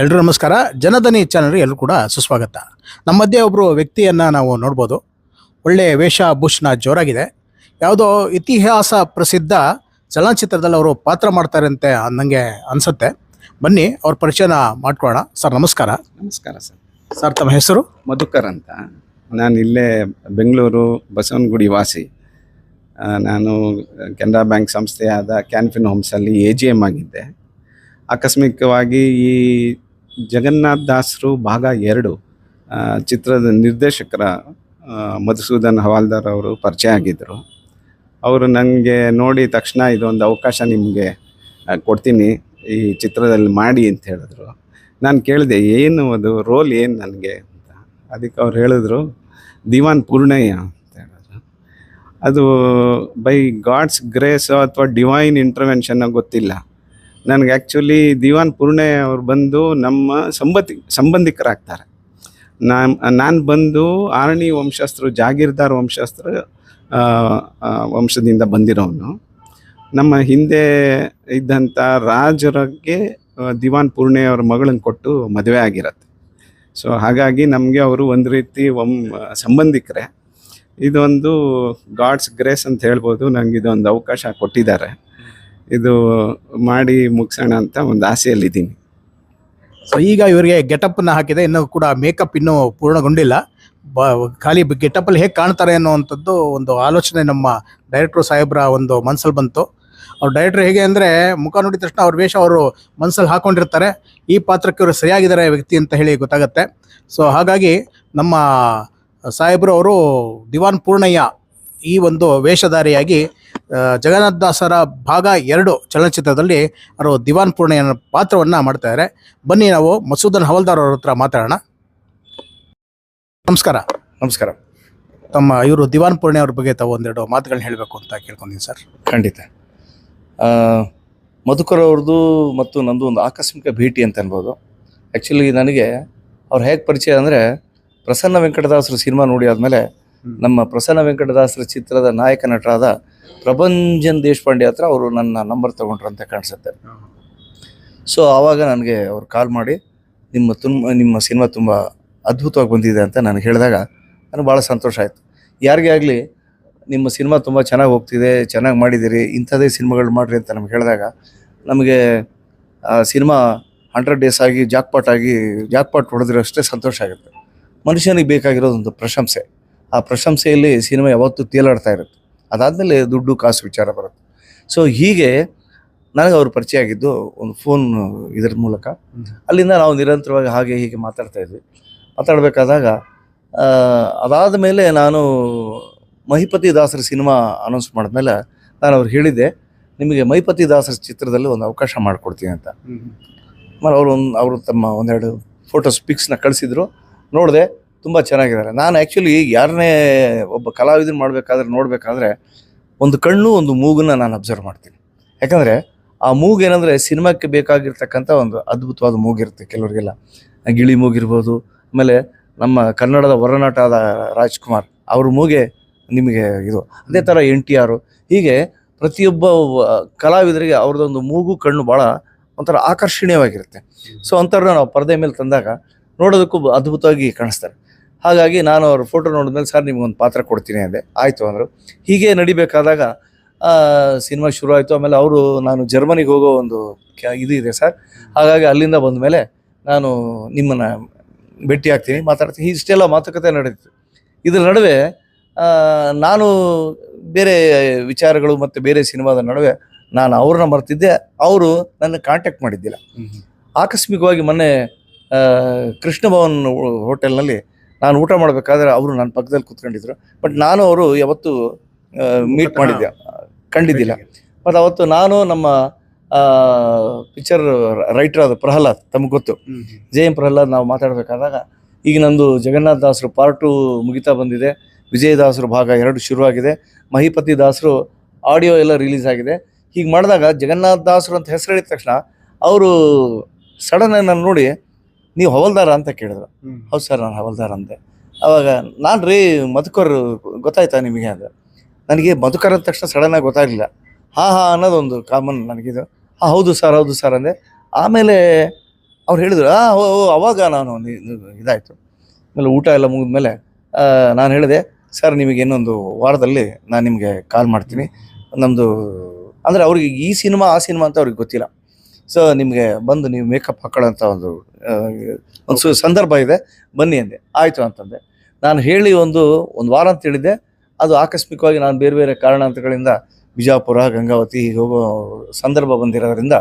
ಎಲ್ರಿಗೂ ನಮಸ್ಕಾರ. ಜನಧನಿ ಚಾನಲ್ಗೆ ಎಲ್ಲರೂ ಕೂಡ ಸುಸ್ವಾಗತ. ನಮ್ಮ ಮಧ್ಯೆ ಒಬ್ಬರು ವ್ಯಕ್ತಿಯನ್ನು ನಾವು ನೋಡ್ಬೋದು. ಒಳ್ಳೆ ವೇಷಭೂಷಣ ಜೋರಾಗಿದೆ. ಯಾವುದೋ ಇತಿಹಾಸ ಪ್ರಸಿದ್ಧ ಚಲನಚಿತ್ರದಲ್ಲಿ ಅವರು ಪಾತ್ರ ಮಾಡ್ತಾರೆ ಅಂತ ನನಗೆ ಅನಿಸುತ್ತೆ. ಬನ್ನಿ ಅವ್ರ ಪರಿಚಯನ ಮಾಡ್ಕೊಳ್ಳೋಣ. ಸರ್ ನಮಸ್ಕಾರ. ನಮಸ್ಕಾರ ಸರ್. ಸರ್ ತಮ್ಮ ಹೆಸರು? ಮಧುಕರ್ ಅಂತ. ನಾನು ಇಲ್ಲೇ ಬೆಂಗಳೂರು ಬಸವನಗುಡಿ ವಾಸಿ. ನಾನು ಕೆನರಾ ಬ್ಯಾಂಕ್ ಸಂಸ್ಥೆಯಾದ ಕ್ಯಾನ್ಫಿನ್ ಹೋಮ್ಸಲ್ಲಿ ಎ ಜಿ ಎಂ ಆಗಿದ್ದೆ. ಆಕಸ್ಮಿಕವಾಗಿ ಈ ಜಗನ್ನಾಥ್ ದಾಸರು ಭಾಗ ಎರಡು ಚಿತ್ರದ ನಿರ್ದೇಶಕರ ಮಧುಸೂದನ್ ಹವಾಲ್ದಾರ್ ಅವರು ಪರಿಚಯ ಆಗಿದ್ದರು. ಅವರು ನನಗೆ ನೋಡಿ ತಕ್ಷಣ ಇದೊಂದು ಅವಕಾಶ ನಿಮಗೆ ಕೊಡ್ತೀನಿ, ಈ ಚಿತ್ರದಲ್ಲಿ ಮಾಡಿ ಅಂತ ಹೇಳಿದ್ರು. ನಾನು ಕೇಳಿದೆ, ಏನು ಅದು, ರೋಲ್ ಏನು ನನಗೆ ಅಂತ. ಅದಕ್ಕೆ ಅವ್ರು ಹೇಳಿದ್ರು, ದಿವಾನ್ ಪೂರ್ಣಯ್ಯ ಅಂತ ಹೇಳಿದ್ರು. ಅದು ಬೈ ಗಾಡ್ಸ್ ಗ್ರೇಸ್ ಅಥವಾ ಡಿವೈನ್ ಇಂಟರ್ವೆನ್ಷನ್ ಗೊತ್ತಿಲ್ಲ. ನನಗೆ ಆ್ಯಕ್ಚುಲಿ ದಿವಾನ್ ಪೂರ್ಣೆ ಅವ್ರು ಬಂದು ನಮ್ಮ ಸಂಬತಿ, ಸಂಬಂಧಿಕರಾಗ್ತಾರೆ. ನಾನು ನಾನು ಬಂದು ಆರಣಿ ವಂಶಸ್ಥರು, ಜಾಗೀರ್ದಾರ್ ವಂಶಸ್ಥರು ವಂಶದಿಂದ ಬಂದಿರೋನು. ನಮ್ಮ ಹಿಂದೆ ಇದ್ದಂಥ ರಾಜರಿಗೆ ದಿವಾನ್ ಪೂರ್ಣೆ ಅವ್ರ ಮಗಳನ್ನ ಕೊಟ್ಟು ಮದುವೆ ಆಗಿರತ್ತೆ. ಸೊ ಹಾಗಾಗಿ ನಮಗೆ ಅವರು ಒಂದು ರೀತಿ ಒಮ್, ಸಂಬಂಧಿಕರೇ. ಇದೊಂದು ಗಾಡ್ಸ್ ಗ್ರೇಸ್ ಅಂತ ಹೇಳ್ಬೋದು. ನನಗೆ ಇದೊಂದು ಅವಕಾಶ ಕೊಟ್ಟಿದ್ದಾರೆ. ಇದು ಮಾಡಿ ಮುಗಿಸೋಣ ಅಂತ ಒಂದು ಆಸೆಯಲ್ಲಿದ್ದೀನಿ. ಸೊ ಈಗ ಇವರಿಗೆ ಗೆಟಪ್ನ ಹಾಕಿದೆ. ಇನ್ನೂ ಕೂಡ ಮೇಕಪ್ ಇನ್ನೂ ಪೂರ್ಣಗೊಂಡಿಲ್ಲ. ಬ, ಖಾಲಿ ಗೆಟಪ್ಪಲ್ಲಿ ಹೇಗೆ ಕಾಣ್ತಾರೆ ಅನ್ನುವಂಥದ್ದು ಒಂದು ಆಲೋಚನೆ ನಮ್ಮ ಡೈರೆಕ್ಟ್ರು ಸಾಹೇಬ್ರ ಒಂದು ಮನಸ್ಸಲ್ಲಿ ಬಂತು. ಅವ್ರು ಡೈರೆಕ್ಟ್ರು ಹೇಗೆ ಅಂದರೆ, ಮುಖ ನೋಡಿದ ತಕ್ಷಣ ಅವ್ರ ವೇಷ ಅವರು ಮನಸ್ಸಲ್ಲಿ ಹಾಕ್ಕೊಂಡಿರ್ತಾರೆ ಈ ಪಾತ್ರಕ್ಕೆ ಇವರು ಸರಿಯಾಗಿದ್ದಾರೆ ವ್ಯಕ್ತಿ ಅಂತ ಹೇಳಿ ಗೊತ್ತಾಗುತ್ತೆ. ಸೊ ಹಾಗಾಗಿ ನಮ್ಮ ಸಾಹೇಬ್ರು ಅವರು ದಿವಾನ್ ಪೂರ್ಣಯ್ಯ ಈ ಒಂದು ವೇಷಧಾರಿಯಾಗಿ ಆ, ಜಗನ್ನಾಥ ದಾಸರ ಭಾಗ ಎರಡು ಚಲನಚಿತ್ರದಲ್ಲಿ ಅವರು ದಿವಾನ್ ಪೂರ್ಣಯ್ಯನ ಪಾತ್ರವನ್ನು ಮಾಡ್ತಾರೆ ಬನ್ನಿ ನಾವು ಮಸೂದನ್ ಹವಲ್ದಾರ್ ಅವ್ರ ಹತ್ರ ಮಾತಾಡೋಣ. ನಮಸ್ಕಾರ. ನಮಸ್ಕಾರ. ತಮ್ಮ ಇವರು ದಿವಾನ್ ಪೂರ್ಣಯ್ಯ ಅವ್ರ ಬಗ್ಗೆ ತಾವು ಒಂದೆರಡು ಮಾತುಗಳನ್ನ ಹೇಳಬೇಕು ಅಂತ ಕೇಳ್ಕೊಂಡಿದ್ದೀನಿ ಸರ್. ಖಂಡಿತ. ಮಧುಕರ್ ಅವ್ರದ್ದು ಮತ್ತು ನಂದು ಒಂದು ಆಕಸ್ಮಿಕ ಭೇಟಿ ಅಂತ ಅನ್ಬೋದು. ಆ್ಯಕ್ಚುಲಿ ನನಗೆ ಅವ್ರು ಹೇಗೆ ಪರಿಚಯ ಅಂದರೆ ಪ್ರಸನ್ನ ವೆಂಕಟದಾಸರು ಸಿನಿಮಾ ನೋಡಿ ಆದಮೇಲೆ. ನಮ್ಮ ಪ್ರಸನ್ನ ವೆಂಕಟದಾಸರ ಚಿತ್ರದ ನಾಯಕ ನಟರಾದ ಪ್ರಭಂಜನ್ ದೇಶಪಾಂಡೆ ಹತ್ರ ಅವರು ನನ್ನ ನಂಬರ್ ತಗೊಂಡ್ರು ಅಂತ ಕಾಣಿಸುತ್ತೆ ಸೊ ಆವಾಗ ನನಗೆ ಅವ್ರು ಕಾಲ್ ಮಾಡಿ ನಿಮ್ಮ ತುಂಬ ನಿಮ್ಮ ಸಿನಿಮಾ ತುಂಬ ಅದ್ಭುತವಾಗಿ ಬಂದಿದೆ ಅಂತ ನನಗೆ ಹೇಳಿದಾಗ ನನಗೆ ಭಾಳ ಸಂತೋಷ ಆಯಿತು. ಯಾರಿಗೇ ಆಗಲಿ ನಿಮ್ಮ ಸಿನಿಮಾ ತುಂಬ ಚೆನ್ನಾಗಿ ಹೋಗ್ತಿದೆ ಚೆನ್ನಾಗಿ ಮಾಡಿದ್ದೀರಿ ಇಂಥದ್ದೇ ಸಿನಿಮಾಗಳು ಮಾಡಿರಿ ಅಂತ ನಮ್ಗೆ ಹೇಳಿದಾಗ ನಮಗೆ ಆ ಸಿನಿಮಾ ಹಂಡ್ರೆಡ್ ಡೇಸ್ ಆಗಿ ಜಾಕ್ಪಾಟ್ ಆಗಿ ಜಾಕ್ಪಾಟ್ ಹೊಡೆದಿರೋ ಅಷ್ಟೇ ಸಂತೋಷ ಆಗುತ್ತೆ. ಮನುಷ್ಯನಿಗೆ ಬೇಕಾಗಿರೋದೊಂದು ಪ್ರಶಂಸೆ. ಆ ಪ್ರಶಂಸೆಯಲ್ಲಿ ಸಿನಿಮಾ ಯಾವತ್ತೂ ತೇಲಾಡ್ತಾ ಇರುತ್ತೆ. ಅದಾದಮೇಲೆ ದುಡ್ಡು ಕಾಸು ವಿಚಾರ ಬರುತ್ತೆ. ಸೊ ಹೀಗೆ ನನಗೆ ಅವ್ರು ಪರಿಚಯ ಆಗಿದ್ದು ಒಂದು ಫೋನ್ ಇದ್ರ ಮೂಲಕ. ಅಲ್ಲಿಂದ ನಾವು ನಿರಂತರವಾಗಿ ಹಾಗೆ ಹೀಗೆ ಮಾತಾಡ್ತಾ ಇದ್ವಿ. ಮಾತಾಡಬೇಕಾದಾಗ ಅದಾದ ಮೇಲೆ ನಾನು ಮಹಿಪತಿ ದಾಸರ ಸಿನಿಮಾ ಅನೌನ್ಸ್ ಮಾಡಿದ್ಮೇಲೆ ನಾನು ಅವ್ರು ಹೇಳಿದ್ದೆ ನಿಮಗೆ ಮಹಿಪತಿ ದಾಸರ ಚಿತ್ರದಲ್ಲಿ ಒಂದು ಅವಕಾಶ ಮಾಡಿಕೊಡ್ತೀನಿ ಅಂತ. ಆಮೇಲೆ ಅವರು ಒಂದು ಅವರು ತಮ್ಮ ಒಂದೆರಡು ಫೋಟೋಸ್ ಪಿಕ್ಸ್ನ ಕಳಿಸಿದ್ರು. ನೋಡಿದೆ ತುಂಬ ಚೆನ್ನಾಗಿದ್ದಾರೆ. ನಾನು ಆ್ಯಕ್ಚುಲಿ ಯಾರನ್ನೇ ಒಬ್ಬ ಕಲಾವಿದನ ಮಾಡಬೇಕಾದ್ರೆ ನೋಡಬೇಕಾದ್ರೆ ಒಂದು ಕಣ್ಣು, ಒಂದು ಮೂಗನ್ನ ನಾನು ಅಬ್ಸರ್ವ್ ಮಾಡ್ತೀನಿ. ಯಾಕಂದರೆ ಆ ಮೂಗು ಏನಂದರೆ ಸಿನಿಮಾಕ್ಕೆ ಬೇಕಾಗಿರ್ತಕ್ಕಂಥ ಒಂದು ಅದ್ಭುತವಾದ ಮೂಗಿರುತ್ತೆ ಕೆಲವರಿಗೆಲ್ಲ. ಗಿಳಿ ಮೂಗಿರ್ಬೋದು ಆಮೇಲೆ ನಮ್ಮ ಕನ್ನಡದ ಹೊರನಾಟ ಆದ ರಾಜ್ಕುಮಾರ್, ಅವ್ರ ಮೂಗೆ ನಿಮಗೆ ಇದು. ಅದೇ ಥರ ಎನ್ ಟಿ ಆರು. ಹೀಗೆ ಪ್ರತಿಯೊಬ್ಬ ಕಲಾವಿದರಿಗೆ ಅವ್ರದ್ದೊಂದು ಮೂಗು, ಕಣ್ಣು ಭಾಳ ಒಂಥರ ಆಕರ್ಷಣೀಯವಾಗಿರುತ್ತೆ. ಸೊ ಅಂಥವ್ರನ್ನ ನಾವು ಪರದೆ ಮೇಲೆ ತಂದಾಗ ನೋಡೋದಕ್ಕೂ ಅದ್ಭುತವಾಗಿ ಕಾಣಿಸ್ತಾರೆ. ಹಾಗಾಗಿ ನಾನು ಅವ್ರ ಫೋಟೋ ನೋಡಿದ್ಮೇಲೆ ಸರ್ ನಿಮ್ಗೊಂದು ಪಾತ್ರ ಕೊಡ್ತೀನಿ ಅಂದೆ. ಆಯಿತು ಅಂದರು. ಹೀಗೆ ನಡಿಬೇಕಾದಾಗ ಸಿನಿಮಾ ಶುರು ಆಯಿತು ಆಮೇಲೆ ಅವರು ನಾನು ಜರ್ಮನಿಗೆ ಹೋಗೋ ಒಂದು ಕ್ಯಾ ಇದು ಇದೆ ಸರ್. ಹಾಗಾಗಿ ಅಲ್ಲಿಂದ ಬಂದ ಮೇಲೆ ನಾನು ನಿಮ್ಮನ್ನು ಭೇಟಿ ಆಗ್ತೀನಿ ಮಾತಾಡ್ತೀನಿ. ಇಷ್ಟೆಲ್ಲ ಮಾತುಕತೆ ನಡೀತು ಇದ್ರ ನಡುವೆ ನಾನು ಬೇರೆ ವಿಚಾರಗಳು ಮತ್ತು ಬೇರೆ ಸಿನಿಮಾದ ನಡುವೆ ನಾನು ಅವ್ರನ್ನ ಮರ್ತಿದ್ದೆ. ಅವರು ನನ್ನ ಕಾಂಟ್ಯಾಕ್ಟ್ ಮಾಡಿದ್ದಿಲ್ಲ. ಆಕಸ್ಮಿಕವಾಗಿ ಮೊನ್ನೆ ಕೃಷ್ಣ ಭವನ್ ಹೋಟೆಲ್ನಲ್ಲಿ ನಾನು ಊಟ ಮಾಡಬೇಕಾದ್ರೆ ಅವರು ನನ್ನ ಪಕ್ಕದಲ್ಲಿ ಕೂತ್ಕೊಂಡಿದ್ರು. ಬಟ್ ನಾನು ಅವರು ಯಾವತ್ತು ಮೀಟ್ ಮಾಡಿದ್ದೆ ಕಂಡಿದ್ದಿಲ್ಲ. ಮತ್ತು ಅವತ್ತು ನಾನು ನಮ್ಮ ಪಿಕ್ಚರ್ ರೈಟರ್ ಆದ ಪ್ರಹ್ಲಾದ್ ತಮಗೆ ಗೊತ್ತು. ಜೆ ಎಂ ಪ್ರಹ್ಲಾದ್ ನಾವು ಮಾತಾಡಬೇಕಾದಾಗ ಈಗ ನಂದು ಜಗನ್ನಾಥ ದಾಸರು ಪಾರ್ಟ್ ಟು ಮುಗಿತಾ ಬಂದಿದೆ. ವಿಜಯದಾಸರು ಭಾಗ ಎರಡು ಶುರುವಾಗಿದೆ ಮಹಿಪತಿ ದಾಸರು ಆಡಿಯೋ ಎಲ್ಲ ರಿಲೀಸ್ ಆಗಿದೆ. ಹೀಗೆ ಮಾಡಿದಾಗ ಜಗನ್ನಾಥ ದಾಸರು ಅಂತ ಹೆಸರು ಹೇಳಿದ ತಕ್ಷಣ ಅವರು ಸಡನ್ನಾಗಿ ನಾನು ನೋಡಿ ನೀವು ಹವಲ್ದಾರ ಅಂತ ಕೇಳಿದ್ರು. ಹೌದು ಸರ್ ನಾನು ಹವಲ್ದಾರ ಅಂದೆ. ಅವಾಗ ನಾನು ರೀ ಮಧುಕರ್ ಗೊತ್ತಾಯ್ತಾ ನಿಮಗೆ ಅಂದ್ರೆ ನನಗೆ ಮಧುಕರ್ ಅಂದ ತಕ್ಷಣ ಸಡನ್ನಾಗಿ ಗೊತ್ತಾಗಲಿಲ್ಲ. ಹಾಂ ಹಾಂ ಅನ್ನೋದೊಂದು ಕಾಮನ್ ನನಗಿದು. ಹಾಂ ಹೌದು ಸರ್ ಹೌದು ಸರ್ ಅಂದೆ. ಆಮೇಲೆ ಅವ್ರು ಹೇಳಿದ್ರು ಆ ಓ ಅವಾಗ ನಾನು ಇದಾಯ್ತು. ಆಮೇಲೆ ಊಟ ಎಲ್ಲ ಮುಗಿದ್ಮೇಲೆ ನಾನು ಹೇಳಿದೆ ಸರ್ ನಿಮಗೆ ಇನ್ನೊಂದು ವಾರದಲ್ಲಿ ನಾನು ನಿಮಗೆ ಕಾಲ್ ಮಾಡ್ತೀನಿ. ನಮ್ಮದು ಅಂದರೆ ಅವ್ರಿಗೆ ಈ ಸಿನಿಮಾ ಆ ಸಿನಿಮಾ ಅಂತ ಅವ್ರಿಗೆ ಗೊತ್ತಿಲ್ಲ. ಸೊ ನಿಮಗೆ ಬಂದು ನೀವು ಮೇಕಪ್ ಹಾಕೊಳ್ಳೋಂಥ ಒಂದು ಒಂದು ಸಂದರ್ಭ ಇದೆ. ಬನ್ನಿ ಅಂದೆ. ಆಯಿತು ಅಂತಂದೆ. ನಾನು ಹೇಳಿ ಒಂದು ಒಂದು ವಾರ ಅಂತ ಹೇಳಿದ್ದೆ. ಅದು ಆಕಸ್ಮಿಕವಾಗಿ ನಾನು ಬೇರೆ ಬೇರೆ ಕಾರಣಾಂತರಗಳಿಂದ ಬಿಜಾಪುರ ಗಂಗಾವತಿ ಹೀಗೆ ಹೋಗೋ ಸಂದರ್ಭ ಬಂದಿರೋದ್ರಿಂದ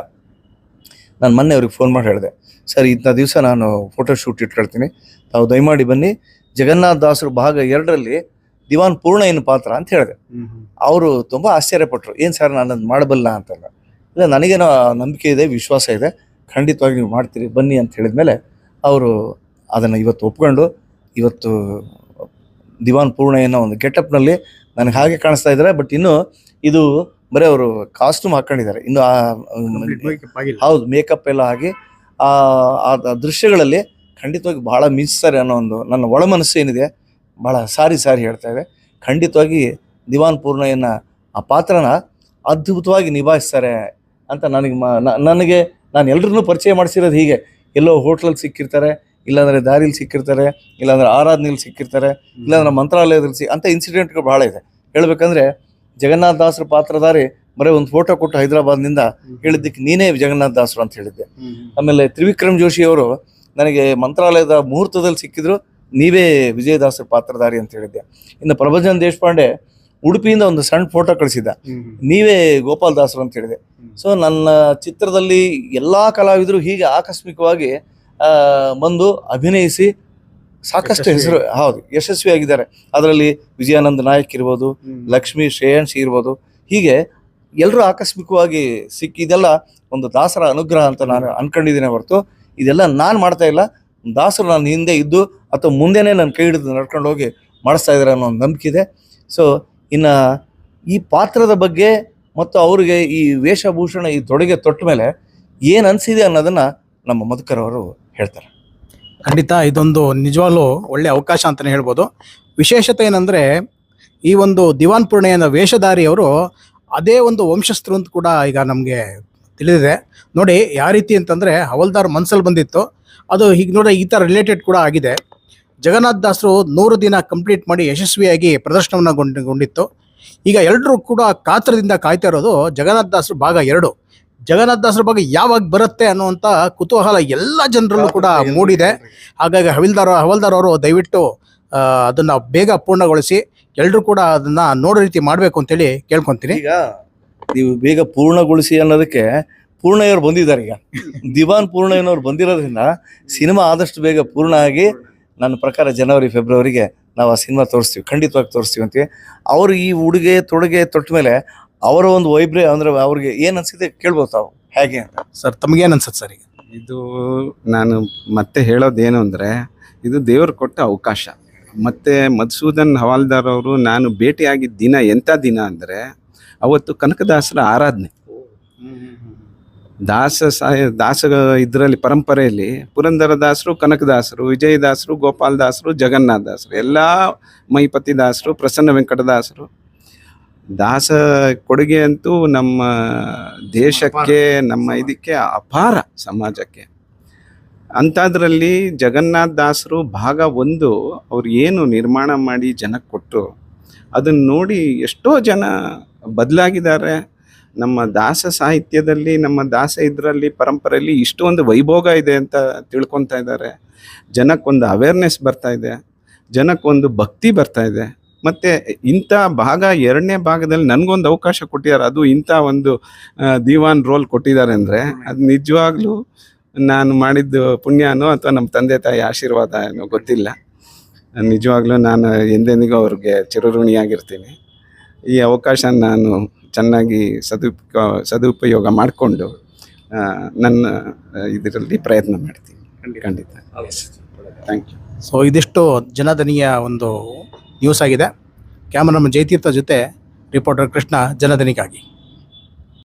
ನಾನು ಮೊನ್ನೆ ಅವ್ರಿಗೆ ಫೋನ್ ಮಾಡಿ ಹೇಳಿದೆ. ಸರ್ ಇಂಥ ದಿವಸ ನಾನು ಫೋಟೋ ಶೂಟ್ ಇಟ್ಕೊಳ್ತೀನಿ. ತಾವು ದಯಮಾಡಿ ಬನ್ನಿ. ಜಗನ್ನಾಥ್ ದಾಸರು ಭಾಗ ಎರಡರಲ್ಲಿ ದಿವಾನ್ ಪೂರ್ಣ ಏನು ಪಾತ್ರ? ಅಂತ ಹೇಳಿದೆ. ಅವರು ತುಂಬ ಆಶ್ಚರ್ಯಪಟ್ಟರು ಏನು ಸರ್ ನಾನು ಅದು ಮಾಡಬಲ್ಲ? ಅಂತಲ್ಲ ಇಲ್ಲ ನನಗೇನೋ ನಂಬಿಕೆ ಇದೆ ವಿಶ್ವಾಸ ಇದೆ. ಖಂಡಿತವಾಗಿ ನೀವು ಮಾಡ್ತೀರಿ ಬನ್ನಿ ಅಂತ ಹೇಳಿದ ಮೇಲೆ ಅವರು ಅದನ್ನು ಇವತ್ತು ಒಪ್ಕೊಂಡು ಇವತ್ತು ದಿವಾನ್ ಪೂರ್ಣ ಏನೋ ಒಂದು ಗೆಟಪ್ನಲ್ಲಿ ನನಗೆ ಹಾಗೆ ಕಾಣಿಸ್ತಾ ಇದ್ದಾರೆ ಬಟ್ ಇನ್ನು ಇದು ಬರೀ ಅವರು ಕಾಸ್ಟ್ಯೂಮ್ ಹಾಕ್ಕೊಂಡಿದ್ದಾರೆ. ಇನ್ನು ಆ ಹೌದು ಮೇಕಪ್ ಎಲ್ಲ ಆಗಿ ಆ ಆ ದೃಶ್ಯಗಳಲ್ಲಿ ಖಂಡಿತವಾಗಿ ಭಾಳ ಮಿಂಚ್ತಾರೆ ಅನ್ನೋ ಒಂದು ನನ್ನ ಒಳ ಮನಸ್ಸು ಏನಿದೆ ಭಾಳ ಸಾರಿ ಸಾರಿ ಹೇಳ್ತಾ ಇದೆ. ಖಂಡಿತವಾಗಿ ದಿವಾನ್ ಪೂರ್ಣಯ್ಯನ ಆ ಪಾತ್ರನ ಅದ್ಭುತವಾಗಿ ನಿಭಾಯಿಸ್ತಾರೆ ಅಂತ ನನಗೆ ನನಗೆ ನಾನು ಎಲ್ರನ್ನೂ ಪರಿಚಯ ಮಾಡಿಸಿರೋದು ಹೀಗೆ. ಎಲ್ಲೋ ಹೋಟ್ಲಲ್ಲಿ ಸಿಕ್ಕಿರ್ತಾರೆ ಇಲ್ಲಾಂದರೆ ದಾರಿಲಿ ಸಿಕ್ಕಿರ್ತಾರೆ ಇಲ್ಲಾಂದರೆ ಆರಾಧನೆಯಲ್ಲಿ ಸಿಕ್ಕಿರ್ತಾರೆ ಇಲ್ಲಾಂದ್ರೆ ಮಂತ್ರಾಲಯದಲ್ಲಿ ಸಿ ಅಂಥ ಇನ್ಸಿಡೆಂಟ್ಗಳು ಭಾಳ ಇದೆ. ಹೇಳಬೇಕಂದ್ರೆ ಜಗನ್ನಾಥ ದಾಸರ ಪಾತ್ರಧಾರಿ ಬರೀ ಒಂದು ಫೋಟೋ ಕೊಟ್ಟು ಹೈದರಾಬಾದ್ನಿಂದ ಹೇಳಿದ್ದಕ್ಕೆ ನೀನೇ ಜಗನ್ನಾಥ ದಾಸರು ಅಂತ ಹೇಳಿದ್ದೆ. ಆಮೇಲೆ ತ್ರಿವಿಕ್ರಮ್ ಜೋಶಿ ಅವರು ನನಗೆ ಮಂತ್ರಾಲಯದ ಮುಹೂರ್ತದಲ್ಲಿ ಸಿಕ್ಕಿದ್ರು ನೀವೇ ವಿಜಯದಾಸರ ಪಾತ್ರಧಾರಿ ಅಂತ ಹೇಳಿದ್ದೆ. ಇನ್ನು ಪ್ರಭಜನ್ ದೇಶಪಾಂಡೆ ಉಡುಪಿಯಿಂದ ಒಂದು ಸಣ್ಣ ಫೋಟೋ ಕಳಿಸಿದ್ದ. ನೀವೇ ಗೋಪಾಲ್ ದಾಸರು ಅಂತ ಹೇಳಿದೆ ಸೊ ನನ್ನ ಚಿತ್ರದಲ್ಲಿ ಎಲ್ಲ ಕಲಾವಿದರು ಹೀಗೆ ಆಕಸ್ಮಿಕವಾಗಿ ಬಂದು ಅಭಿನಯಿಸಿ ಸಾಕಷ್ಟು ಹೆಸರು ಹೌದು ಯಶಸ್ವಿಯಾಗಿದ್ದಾರೆ ಅದರಲ್ಲಿ ವಿಜಯಾನಂದ ನಾಯಕ್ ಇರ್ಬೋದು ಲಕ್ಷ್ಮಿ ಶ್ರೇಯಾಂಶಿ ಇರ್ಬೋದು ಹೀಗೆ ಎಲ್ಲರೂ ಆಕಸ್ಮಿಕವಾಗಿ ಸಿಕ್ಕಿದೆಲ್ಲ ಒಂದು ದಾಸರ ಅನುಗ್ರಹ ಅಂತ ನಾನು ಅನ್ಕೊಂಡಿದ್ದೀನಿ ಹೊರತು ಇದೆಲ್ಲ ನಾನು ಮಾಡ್ತಾ ಇಲ್ಲ. ದಾಸರು ನನ್ನ ಹಿಂದೆ ಇದ್ದು ಅಥವಾ ಮುಂದೆನೇ ನನ್ನ ಕೈ ಹಿಡಿದು ನಡ್ಕೊಂಡು ಹೋಗಿ ಮಾಡಿಸ್ತಾ ಇದ್ದಾರೆ ಅನ್ನೋ ಒಂದು ನಂಬಿಕೆ ಇದೆ. ಸೊ ಇನ್ನು ಈ ಪಾತ್ರದ ಬಗ್ಗೆ ಮತ್ತು ಅವರಿಗೆ ಈ ವೇಷಭೂಷಣ, ಈ ತೊಡುಗೆ ತೊಟ್ಟ ಮೇಲೆ ಏನು ಅನಿಸಿದೆ ಅನ್ನೋದನ್ನು ನಮ್ಮ ಮಧುಕರ್ ಅವರು ಹೇಳ್ತಾರೆ. ಖಂಡಿತ ಇದೊಂದು ನಿಜವಾಗ್ಲೂ ಒಳ್ಳೆ ಅವಕಾಶ ಅಂತಲೇ ಹೇಳ್ಬೋದು. ವಿಶೇಷತೆ ಏನಂದರೆ, ಈ ಒಂದು ದಿವಾನ್ ಪೂರ್ಣೆಯ ವೇಷಧಾರಿಯವರು ಅದೇ ಒಂದು ವಂಶಸ್ಥರು ಅಂತ ಕೂಡ ಈಗ ನಮಗೆ ತಿಳಿದಿದೆ. ನೋಡಿ ಯಾವ ರೀತಿ ಅಂತಂದರೆ ಹವಲ್ದಾರ್ ಮನ್ಸಲ್ಲಿ ಬಂದಿತ್ತು. ಅದು ಈಗ ನೋಡಿ ಈ ಥರ ರಿಲೇಟೆಡ್ ಕೂಡ ಆಗಿದೆ. ಜಗನ್ನಾಥ್ ದಾಸರು ನೂರು ದಿನ ಕಂಪ್ಲೀಟ್ ಮಾಡಿ ಯಶಸ್ವಿಯಾಗಿ ಪ್ರದರ್ಶನವನ್ನು ಗೊಂಡ್, ಗೊಂಡಿತ್ತು. ಈಗ ಎಲ್ಲರೂ ಕೂಡ ಕಾತರದಿಂದ ಕಾಯ್ತಾ ಇರೋದು ಜಗನ್ನಾಥ ದಾಸರು ಭಾಗ ಎರಡು. ಜಗನ್ನಾಥ ದಾಸರ ಭಾಗ ಯಾವಾಗ ಬರುತ್ತೆ ಅನ್ನುವಂಥ ಕುತೂಹಲ ಎಲ್ಲ ಜನರಲ್ಲೂ ಕೂಡ ಮೂಡಿದೆ. ಹಾಗಾಗಿ ಹವಿಲ್ದಾರ್ ಹವಲ್ದಾರ್ ಅವರು ದಯವಿಟ್ಟು ಅದನ್ನು ಅದನ್ನ ಬೇಗ ಪೂರ್ಣಗೊಳಿಸಿ ಎಲ್ಲರೂ ಕೂಡ ಅದನ್ನ ನೋಡೋ ರೀತಿ ಮಾಡಬೇಕು ಅಂತೇಳಿ ಕೇಳ್ಕೊಂತೀನಿ. ಈಗ ನೀವು ಬೇಗ ಪೂರ್ಣಗೊಳಿಸಿ ಅನ್ನೋದಕ್ಕೆ ಪೂರ್ಣಯ್ಯವ್ರು ಬಂದಿದ್ದಾರೆ ಈಗ. ದಿವಾನ್ ಪೂರ್ಣಯ್ಯನವ್ರು ಬಂದಿರೋದ್ರಿಂದ ಸಿನಿಮಾ ಆದಷ್ಟು ಬೇಗ ಪೂರ್ಣ ಆಗಿ ನನ್ನ ಪ್ರಕಾರ ಜನವರಿ ಫೆಬ್ರವರಿಗೆ ನಾವು ಆ ಸಿನಿಮಾ ತೋರಿಸ್ತೀವಿ ಖಂಡಿತವಾಗಿ ತೋರಿಸ್ತೀವಿ ಅಂತೀವಿ. ಅವರು ಈ ಉಡುಗೆ ತೊಡುಗೆ ತೊಟ್ಟ ಮೇಲೆ ಅವರ ಒಂದು ವೈಬ್ರೆ ಅಂದ್ರೆ ಅವ್ರಿಗೆ ಏನು ಅನಿಸಿದೆ ಕೇಳ್ಬೋದು ತಾವು ಹೇಗೆ ಅಂತ. ಸರ್ ತಮಗೇನು ಅನ್ಸುತ್ತೆ ಸರ್ ಈಗ? ಇದು ನಾನು ಮತ್ತೆ ಹೇಳೋದೇನು ಅಂದರೆ ಇದು ದೇವರು ಕೊಟ್ಟ ಅವಕಾಶ. ಮತ್ತು ಮಧುಸೂದನ್ ಹವಾಲ್ದಾರ್ ಅವರು ನಾನು ಭೇಟಿಯಾಗಿದ್ದ ದಿನ ಎಂಥ ದಿನ ಅಂದರೆ ಅವತ್ತು ಕನಕದಾಸರ ಆರಾಧನೆ. ದಾಸ ಸಾಯ ದಾಸ ಇದರಲ್ಲಿ ಪರಂಪರೆಯಲ್ಲಿ ಪುರಂದರ ದಾಸರು ಕನಕದಾಸರು, ವಿಜಯದಾಸರು, ಗೋಪಾಲದಾಸರು ಜಗನ್ನಾಥ ದಾಸರು ಎಲ್ಲ ಮೈಪತಿ ದಾಸರು, ಪ್ರಸನ್ನ ವೆಂಕಟದಾಸರು. ದಾಸ ಕೊಡುಗೆ ಅಂತೂ ನಮ್ಮ ದೇಶಕ್ಕೆ, ನಮ್ಮ ಇದಕ್ಕೆ ಅಪಾರ ಸಮಾಜಕ್ಕೆ. ಅಂಥದ್ರಲ್ಲಿ ಜಗನ್ನಾಥ ದಾಸರು ಭಾಗ ಒಂದು ಅವ್ರು ಏನು ನಿರ್ಮಾಣ ಮಾಡಿ ಜನಕ್ಕೆ ಕೊಟ್ಟರು, ಅದನ್ನು ನೋಡಿ ಎಷ್ಟೋ ಜನ ಬದಲಾಗಿದ್ದಾರೆ. ನಮ್ಮ ದಾಸ ಸಾಹಿತ್ಯದಲ್ಲಿ, ನಮ್ಮ ದಾಸ ಇದರಲ್ಲಿ, ಪರಂಪರೆಯಲ್ಲಿ ಇಷ್ಟೊಂದು ವೈಭೋಗ ಇದೆ ಅಂತ ತಿಳ್ಕೊತಾ ಇದ್ದಾರೆ. ಜನಕ್ಕೊಂದು ಅವೇರ್ನೆಸ್ ಬರ್ತಾ ಇದೆ. ಜನಕ್ಕೊಂದು ಭಕ್ತಿ ಬರ್ತಾ ಇದೆ. ಮತ್ತು ಇಂಥ ಭಾಗ ಎರಡನೇ ಭಾಗದಲ್ಲಿ ನನಗೊಂದು ಅವಕಾಶ ಕೊಟ್ಟಿದ್ದಾರೆ. ಅದು ಇಂಥ ಒಂದು ದಿವಾನ್ ರೋಲ್ ಕೊಟ್ಟಿದ್ದಾರೆ ಅಂದರೆ, ಅದು ನಿಜವಾಗ್ಲೂ ನಾನು ಮಾಡಿದ್ದು ಪುಣ್ಯನೋ ಅಥವಾ ನಮ್ಮ ತಂದೆ ತಾಯಿ ಆಶೀರ್ವಾದ ಏನೋ ಗೊತ್ತಿಲ್ಲ. ನಿಜವಾಗ್ಲೂ ನಾನು ಎಂದೆಂದಿಗೂ ಅವ್ರಿಗೆ ಚಿರಋಣಿಯಾಗಿರ್ತೀನಿ. ಈ ಅವಕಾಶ ನಾನು ಚೆನ್ನಾಗಿ ಸದುಪ ಸದುಪಯೋಗ ಮಾಡಿಕೊಂಡು ನನ್ನ ಇದರಲ್ಲಿ ಪ್ರಯತ್ನ ಮಾಡ್ತೀನಿ. ಖಂಡಿತ. ಥ್ಯಾಂಕ್ ಯು ಸೊ ಇದಿಷ್ಟು ಜನದನಿಯ ಒಂದು ನ್ಯೂಸ್ ಆಗಿದೆ. ಕ್ಯಾಮರಾಮನ್ ಜಯತೀರ್ಥ ಜೊತೆ ರಿಪೋರ್ಟರ್ ಕೃಷ್ಣ ಜನದನಿಗಾಗಿ.